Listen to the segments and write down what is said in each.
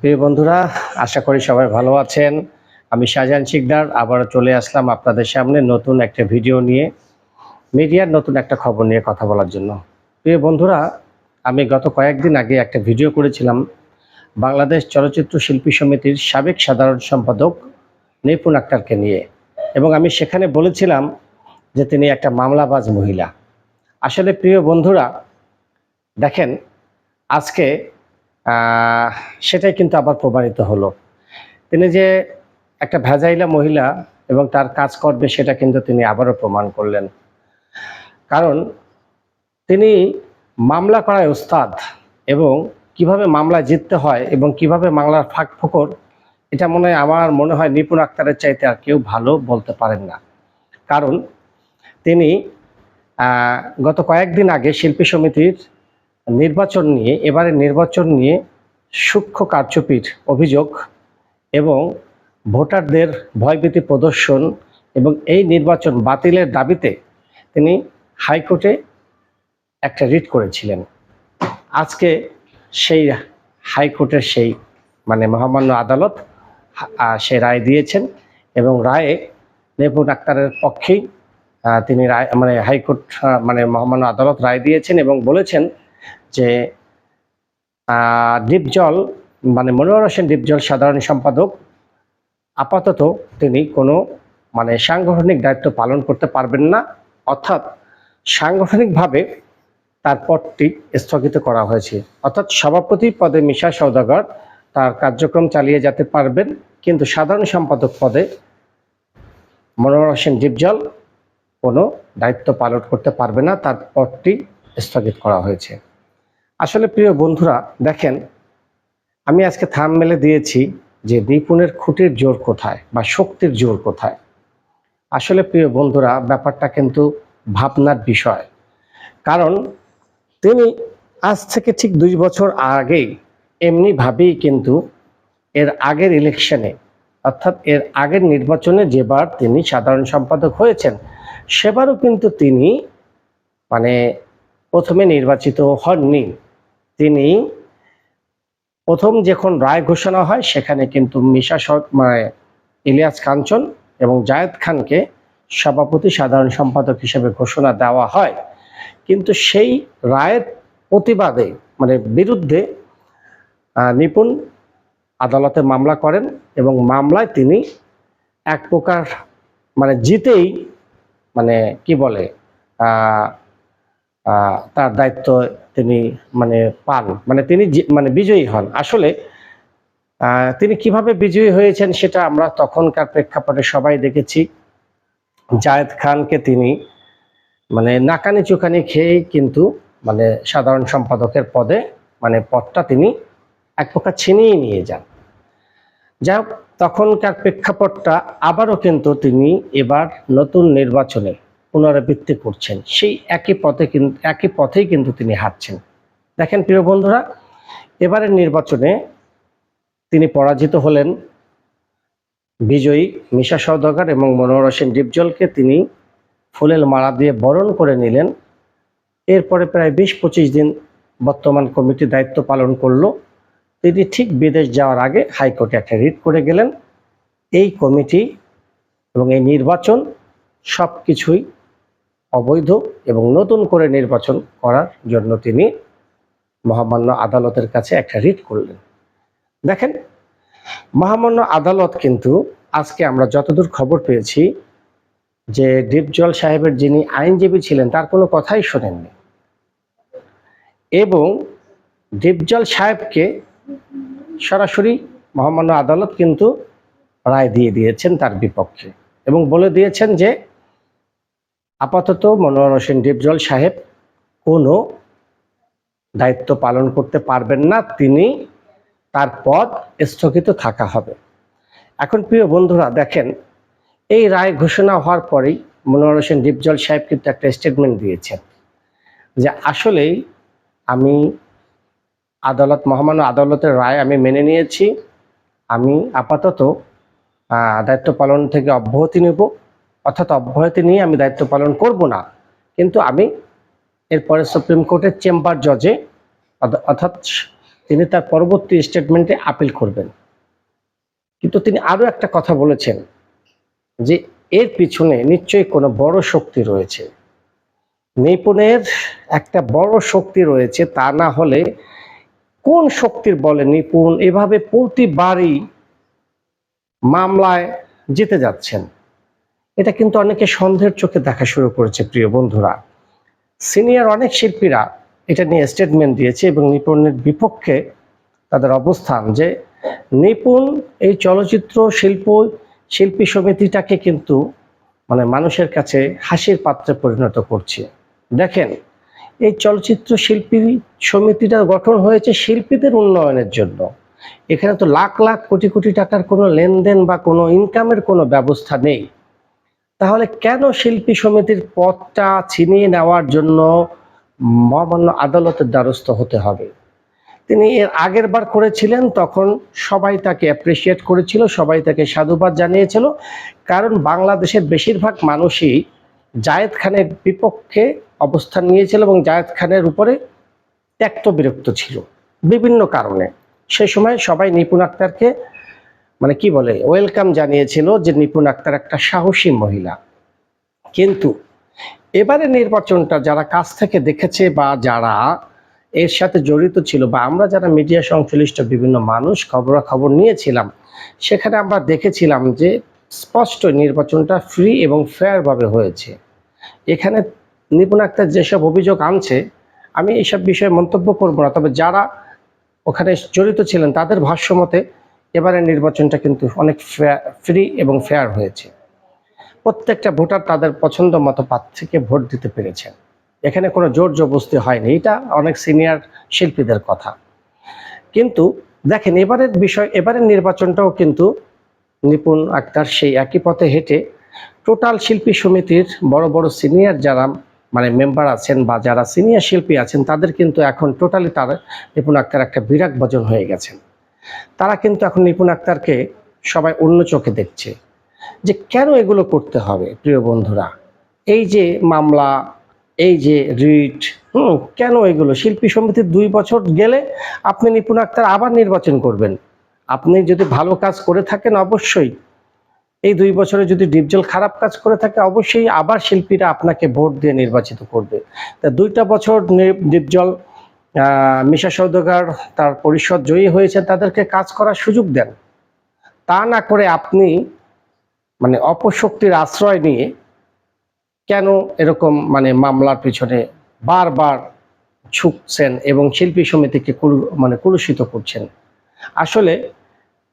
প্রিয় বন্ধুরা, আশা করি সবাই ভালো আছেন। আমি শাহজাহান শিকদার, আবারও চলে আসলাম আপনাদের সামনে নতুন একটা ভিডিও নিয়ে, মিডিয়ার নতুন একটা খবর নিয়ে কথা বলার জন্য। প্রিয় বন্ধুরা, আমি গত কয়েকদিন আগে একটা ভিডিও করেছিলাম। বাংলাদেশ চলচ্চিত্র শিল্পী সমিতির সাবেক সাধারণ সম্পাদক নিপুণ আক্তারকে নিয়ে। এবং আমি সেখানে বলেছিলাম যে তিনি একটা মামলাবাজ মহিলা। আসলে প্রিয় বন্ধুরা, দেখেন, আজকে সেটাই কিন্তু আবার প্রমাণিত হলো। তিনি যে একটা ভেজাইলা মহিলা এবং তার কাজ করবে সেটা কিন্তু তিনি আবারও প্রমাণ করলেন। কারণ তিনি মামলা করায় ওস্তাদ এবং কীভাবে মামলা জিততে হয় এবং কীভাবে মামলার ফাঁক ফোকর, এটা মনে হয় আমার মনে হয় নিপুণ আক্তারের চাইতে আর কেউ ভালো বলতে পারেন না। কারণ তিনি গত কয়েকদিন আগে শিল্পী সমিতির নির্বাচন নিয়ে, এবারে নির্বাচন নিয়ে সূক্ষ্ম কারচুপির অভিযোগ এবং ভোটারদের ভয়ভীতি প্রদর্শন এবং এই নির্বাচন বাতিলের দাবিতে তিনি হাইকোর্টে একটা রিট করেছিলেন। আজকে সেই হাইকোর্টের সেই মানে মহামান্য আদালত সে রায় দিয়েছেন এবং রায়ে নেপুন আক্তারের পক্ষেই তিনি রায় মানে হাইকোর্ট মানে মহামান্য আদালত রায় দিয়েছেন এবং বলেছেন যে আহ, ডিপজল মানে মনোহর হোসেন ডিপজল সাধারণ সম্পাদক আপাতত তিনি কোনো মানে সাংগঠনিক দায়িত্ব পালন করতে পারবেন না। অর্থাৎ সাংগঠনিকভাবে তার পদটি স্থগিত করা হয়েছে। অর্থাৎ সভাপতি পদে মিশা সৌদাগর তার কার্যক্রম চালিয়ে যেতে পারবেন কিন্তু সাধারণ সম্পাদক পদে মনোহর হোসেন ডিপজল কোনো দায়িত্ব পালন করতে পারবে না। তার পদটি স্থগিত করা হয়েছে। আসলে প্রিয় বন্ধুরা, দেখেন, আমি আজকে থাম মেলে দিয়েছি যে নিপুণের খুঁটির জোর কোথায় বা শক্তির জোর কোথায়। আসলে প্রিয় বন্ধুরা, ব্যাপারটা কিন্তু ভাবনার বিষয়। কারণ তিনি আজ থেকে ঠিক দুই বছর আগেই এমনিভাবেই কিন্তু এর আগের ইলেকশনে অর্থাৎ এর আগের নির্বাচনে যেবার তিনি সাধারণ সম্পাদক হয়েছেন, সেবারও কিন্তু তিনি মানে প্রথমে নির্বাচিত হননি। তিনি প্রথম যখন রায় ঘোষণা হয়, সেখানে কিন্তু মিশা মানে ইলিয়াস কাঞ্চন এবং জায়েদ খানকে সভাপতি, সাধারণ সম্পাদক হিসেবে ঘোষণা দেওয়া হয়। কিন্তু সেই রায়ের প্রতিবাদে মানে বিরুদ্ধে নিপুণ আদালতে মামলা করেন এবং মামলায় তিনি এক প্রকার মানে জিতেই মানে কি বলে তার দায়িত্ব তিনি মানে পান মানে তিনি মানে বিজয়ী হন। আসলে তিনি কীভাবে বিজয়ী হয়েছেন সেটা আমরা তখনকার প্রেক্ষাপটে সবাই দেখেছি। জায়েদ খানকে তিনি মানে নাকানি চুকানি খেয়েই কিন্তু মানে সাধারণ সম্পাদকের পদে মানে পদটা তিনি এক প্রকার ছিনিয়ে নিয়ে যান। যাই হোক, তখনকার প্রেক্ষাপটটা আবারও কিন্তু তিনি এবার নতুন নির্বাচনে পুনরাবৃত্তি করছেন। সেই একই পথে কিন্তু একই পথেই কিন্তু তিনি হাঁটছেন। দেখেন প্রিয় বন্ধুরা, এবারের নির্বাচনে তিনি পরাজিত হলেন বিজয়ী মিশা সওদাগর এবং মনোহর হোসেন ডিপজলকে। তিনি ফুলেল মালা দিয়ে বরণ করে নিলেন। এরপরে প্রায় বিশ পঁচিশ দিন বর্তমান কমিটি দায়িত্ব পালন করল। তিনি ঠিক বিদেশ যাওয়ার আগে হাইকোর্টে একটা রিট করে গেলেন। এই কমিটি এবং এই নির্বাচন সব কিছুই অবৈধ এবং নতুন করে নির্বাচন করার জন্য তিনি মহামান্য আদালতের কাছে একটা রিট করলেন। দেখেন, মহামান্য আদালত কিন্তু আজকে আমরা যতদূর খবর পেয়েছি যে ডিপজল সাহেবের যিনি আইনজীবী ছিলেন, তার কোনো কথাই শোনেননি। এবং ডিপজল সাহেবকে সরাসরি মহামান্য আদালত কিন্তু রায় দিয়ে দিয়েছেন তার বিপক্ষে এবং বলে দিয়েছেন যে আপাতত মনোহর হোসেন ডিপজল সাহেব কোনো দায়িত্ব পালন করতে পারবেন না, তিনি তার পদ স্থগিত থাকা হবে। এখন প্রিয় বন্ধুরা, দেখেন, এই রায় ঘোষণা হওয়ার পরেই মনোহর হোসেন ডিপজল সাহেব কিন্তু একটা স্টেটমেন্ট দিয়েছেন যে, আসলেই আমি আদালত, মহামান্য আদালতের রায় আমি মেনে নিয়েছি, আমি আপাতত দায়িত্ব পালন থেকে অব্যাহতি নেব। অর্থাৎ অব্যাহতি নিয়ে আমি দায়িত্ব পালন করব না। কিন্তু আমি এরপরে সুপ্রিম কোর্টের চেম্বার জজে অর্থাৎ তিনি তার পরবর্তী স্টেটমেন্টে আপিল করবেন। কিন্তু তিনি আরও একটা কথা বলেছেন যে এর পিছনে নিশ্চয়ই কোনো বড় শক্তি রয়েছে। নিপুণের একটা বড় শক্তি রয়েছে, তা না হলে কোন শক্তির বলে নিপুণ এভাবে প্রতিবারই মামলায় জিতে যাচ্ছেন? এটা কিন্তু অনেকে সন্দেহের চোখে দেখা শুরু করেছে, প্রিয় বন্ধুরা। সিনিয়র অনেক শিল্পীরা এটা নিয়ে স্টেটমেন্ট দিয়েছে এবং নিপুণের বিপক্ষে তাদের অবস্থান যে নিপুণ এই চলচ্চিত্র শিল্প, শিল্পী সমিতিটাকে কিন্তু মানে মানুষের কাছে হাসির পাত্রে পরিণত করছে। দেখেন, এই চলচ্চিত্র শিল্পী সমিতিটা গঠন হয়েছে শিল্পীদের উন্নয়নের জন্য। এখানে তো লাখ লাখ কোটি কোটি টাকার কোনো লেনদেন বা কোনো ইনকামের কোনো ব্যবস্থা নেই। তাহলে কেন শিল্পী সমিতির পদটা ছিনিয়ে নেওয়ার জন্য মহামান্য আদালতের দ্বারস্থ হতে হবে? তিনি এর আগের বার করেছিলেন, তখন সবাই তাকে অ্যাপ্রিসিয়েট করেছিল, সবাই তাকে সাধুবাদ জানিয়েছিল। কারণ বাংলাদেশের বেশিরভাগ মানুষই জায়েদ খানের বিপক্ষে অবস্থান নিয়েছিল এবং জায়েদ খানের উপরে ত্যক্ত বিরক্ত ছিল। বিভিন্ন কারণে। সে সময় সবাই নিপুণ আক্তারকে মানে কি বলে ওয়েলকাম জানিয়েছিল যে নিপুণ আক্তার একটা সাহসী মহিলা। কিন্তু এবারে নির্বাচনটা যারা কাছ থেকে দেখেছে বা যারা এর সাথে জড়িত ছিল বা আমরা যারা মিডিয়া সংশ্লিষ্ট বিভিন্ন মানুষ খবরাখবর নিয়েছিলাম, সেখানে আমরা দেখেছিলাম যে স্পষ্ট নির্বাচনটা ফ্রি এবং ফেয়ারভাবে হয়েছে। এখানে নিপুণ আক্তার যেসব অভিযোগ আনছে, আমি এইসব বিষয়ে মন্তব্য করব না, তবে যারা ওখানে জড়িত ছিলেন তাদের ভাষ্য মতে এবারে নির্বাচনটা কিন্তু অনেক ফ্রি এবং ফেয়ার হয়েছে। প্রত্যেকটা ভোটার তাদের পছন্দ মতো প্রার্থীকে ভোট দিতে পেরেছেন। এখানে কোনো জোর জবস্তি হয়নি, এটা অনেক সিনিয়র শিল্পীদের কথা। কিন্তু দেখেন, এবারের বিষয়, এবারের নির্বাচনটাও কিন্তু নিপুণ আক্তার সেই একই পথে হেঁটে টোটাল শিল্পী সমিতির বড় বড় সিনিয়র যারা মানে মেম্বার আছেন বা যারা সিনিয়র শিল্পী আছেন, তাদের কিন্তু এখন টোটালি তার নিপুণ আক্তার একটা বিরাট ভজন হয়ে গেছেন। তারা কিন্তু এখন নিপুণ আক্তারকে সবাই অন্য চোখে দেখছে। যে কেন এগুলো করতে হবে, প্রিয় বন্ধুরা? এই যে মামলা, এই যে রিট, হুম, কেন এগুলো? শিল্পী সমিতির দুই বছর গেলে আপনি নিপুণ আক্তার আবার নির্বাচন করবেন। আপনি যদি ভালো কাজ করে থাকেন অবশ্যই। এই দুই বছরে যদি ডিপজল খারাপ কাজ করে থাকে, অবশ্যই আবার শিল্পীরা আপনাকে ভোট দিয়ে নির্বাচিত করবে। তা দুইটা বছর ডিপজল মিশা সৌদগার তার পরিষদ জয়ী হয়েছে, তাদেরকে কাজ করার সুযোগ দেন। তা না করে আপনি মানে অপশক্তির আশ্রয় নিয়ে কেন এরকম মানে মামলার পিছনে বারবার ছুকছেন এবং শিল্পী সমিতিকে মানে কুলুষিত করছেন? আসলে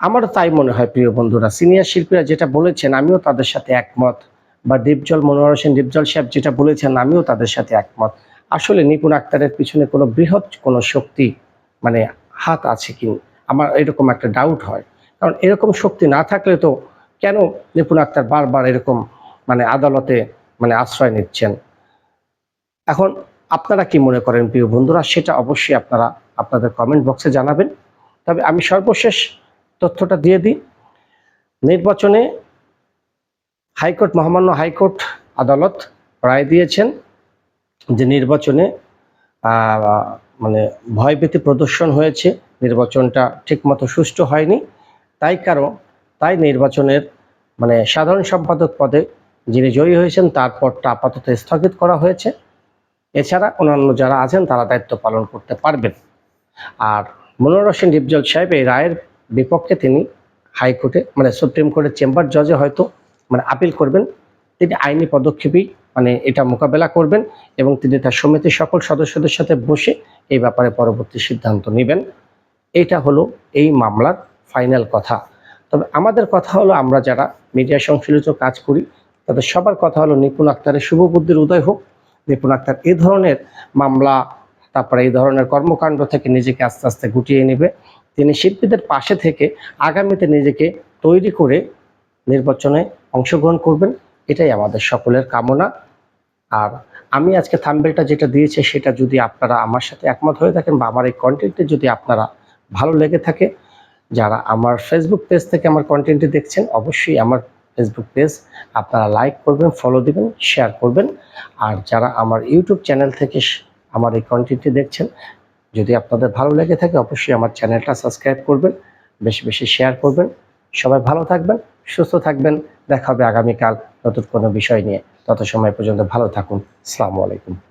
আমার তাই মনে হয়, প্রিয় বন্ধুরা। সিনিয়র শিল্পীরা যেটা বলেছেন, আমিও তাদের সাথে একমত। বা দীপজল মনোহর হোসেন দীপজল সাহেব যেটা বলেছেন, আমিও তাদের সাথে একমত। আসলে নিপুণ আক্তারের পিছনে কোনো বৃহৎ কোনো শক্তি মানে হাত আছে কি? আমার এরকম একটা ডাউট হয়। কারণ এরকম শক্তি না থাকলে তো কেন নিপুণ আক্তার বারবার এরকম মানে আদালতে মানে আশ্রয় নিচ্ছেন? এখন আপনারা কি মনে করেন প্রিয় বন্ধুরা? সেটা অবশ্যই আপনারা আপনাদের কমেন্ট বক্সে জানাবেন। তবে আমি সর্বশেষ তথ্যটা দিয়ে দিই। নির্বাচনে হাইকোর্ট, মহামান্য হাইকোর্ট আদালত রায় দিয়েছেন। যে নির্বাচনে মানে ভয়ভীতি প্রদর্শন হয়েছে, নির্বাচনটা ঠিকমতো সুষ্ঠু হয়নি। তাই কারণ, তাই নির্বাচনের মানে সাধারণ সম্পাদক পদে যিনি জয়ী হয়েছেন, তার পদটা আপাতত স্থগিত করা হয়েছে। এছাড়া অন্যান্য যারা আছেন, তারা দায়িত্ব পালন করতে পারবেন। আর মনোর হোসেন ডিপজল সাহেব এই রায়ের বিপক্ষে তিনি হাইকোর্টে মানে সুপ্রিম কোর্টের চেম্বার জজে হয়তো মানে আপিল করবেন। তিনি আইনি পদক্ষেপই মানে এটা মোকাবেলা করবেন এবং তিনি তার সমিতির সকল সদস্যদের সাথে বসে এই ব্যাপারে পরবর্তী সিদ্ধান্ত নেবেন। এটা হলো এই মামলার ফাইনাল কথা। তবে আমাদের কথা হলো আমরা যারা মিডিয়া সংশ্লিষ্ট কাজ করি, তাদের সবার কথা হলো নিপুণ আক্তারের শুভ বুদ্ধির উদয় হোক। নিপুণ আক্তার এ ধরনের মামলা, তারপরে এই ধরনের কর্মকাণ্ড থেকে নিজেকে আস্তে আস্তে গুটিয়ে নেবে। তিনি শিল্পীদের পাশে থেকে আগামীতে নিজেকে তৈরি করে নির্বাচনে অংশগ্রহণ করবেন। এটাই আমাদের সকলের কামনা। আর আমি আজকে থাম্বেলটা যেটা দিয়েছে সেটা যদি আপনারা আমার সাথে একমত হয়ে থাকেন বা আমার এই কন্টেন্টে যদি আপনারা ভালো লেগে থাকে, যারা আমার ফেসবুক পেজ থেকে আমার কন্টেন্টটি দেখছেন, অবশ্যই আমার ফেসবুক পেজ আপনারা লাইক করবেন ফলো দিবেন শেয়ার করবেন। আর যারা আমার ইউটিউব চ্যানেল থেকে আমার এই কন্টেন্টটি দেখছেন, যদি আপনাদের ভালো লেগে থাকে, অবশ্যই আমার চ্যানেলটা সাবস্ক্রাইব করবেন, বেশি বেশি শেয়ার করবেন। সবাই ভালো থাকবেন, সুস্থ থাকবেন। দেখা হবে আগামীকাল নতুন কোনো বিষয় নিয়ে। তত সময় পর্যন্ত ভালো থাকুন। আসসালামু আলাইকুম।